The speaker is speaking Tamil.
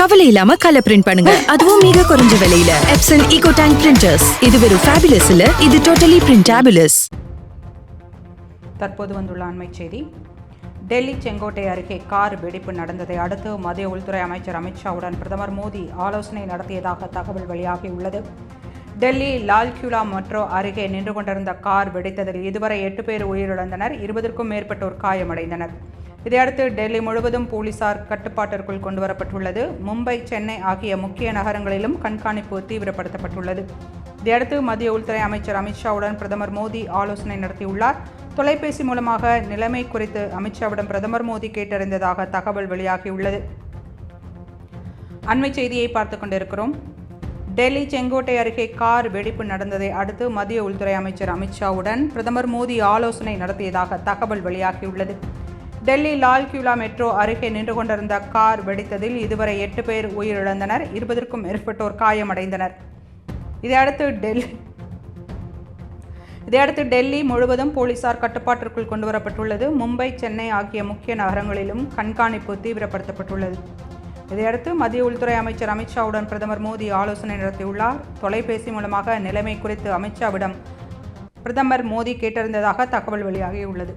கவலை இல்லாம கலர் பிரிண்ட் பண்ணுங்க. அதுவும் மிக குறைஞ்ச விலையில. எப்சன் ஈகோ டேங்க் பிரிண்டர்ஸ் இது வெறும் ஃபேபிலஸ் இல்ல இது டோட்டலி பிரிண்டாபிலஸ் தற்போது வந்துள்ள அண்மை செய்தி. டெல்லி செங்கோட்டை அருகே கார் வெடிப்பு நடந்ததை அடுத்து மத்திய உள்துறை அமைச்சர் அமித்ஷாவுடன் பிரதமர் மோடி ஆலோசனை நடத்தியதாக தகவல் வெளியாகியுள்ளது. டெல்லி லால்குலா மெட்ரோ அருகே நின்று கொண்டிருந்த கார் வெடித்ததில் இதுவரை எட்டு பேர் உயிரிழந்தனர் இருபதற்கும் மேற்பட்டோர் காயமடைந்தனர். இதையடுத்து டெல்லி முழுவதும் போலீசார் கட்டுப்பாட்டிற்குள் கொண்டுவரப்பட்டுள்ளது. மும்பை சென்னை ஆகிய முக்கிய நகரங்களிலும் கண்காணிப்பு தீவிரப்படுத்தப்பட்டுள்ளது. இதையடுத்து மத்திய உள்துறை அமைச்சர் அமித்ஷாவுடன் பிரதமர் மோடி ஆலோசனை நடத்தியுள்ளார். தொலைபேசி மூலமாக நிலைமை குறித்து அமித்ஷாவிடம் பிரதமர் மோடி கேட்டறிந்ததாக தகவல் வெளியாகியுள்ளது. அண்மை செய்தியை பார்த்து கொண்டிருக்கிறோம். டெல்லி செங்கோட்டை அருகே கார் வெடிப்பு நடந்ததை அடுத்து மத்திய உள்துறை அமைச்சர் அமித்ஷாவுடன் பிரதமர் மோடி ஆலோசனை நடத்தியதாக தகவல் வெளியாகியுள்ளது. டெல்லி லால் கியூலா மெட்ரோ அருகே நின்று கொண்டிருந்த கார் வெடித்ததில் இதுவரை எட்டு பேர் உயிரிழந்தனர் இருபதற்கும் மேற்பட்டோர் காயமடைந்தனர். இதையடுத்து டெல்லி இதையடுத்து டெல்லி முழுவதும் போலீசார் கட்டுப்பாட்டிற்குள் கொண்டுவரப்பட்டுள்ளது. மும்பை சென்னை ஆகிய முக்கிய நகரங்களிலும் கண்காணிப்பு தீவிரப்படுத்தப்பட்டுள்ளது. இதையடுத்து மத்திய உள்துறை அமைச்சர் அமித்ஷாவுடன் பிரதமர் மோடி ஆலோசனை நடத்தியுள்ளார். தொலைபேசி மூலமாக நிலைமை குறித்து அமித்ஷாவிடம் பிரதமர் மோடி கேட்டறிந்ததாக தகவல் வெளியாகியுள்ளது.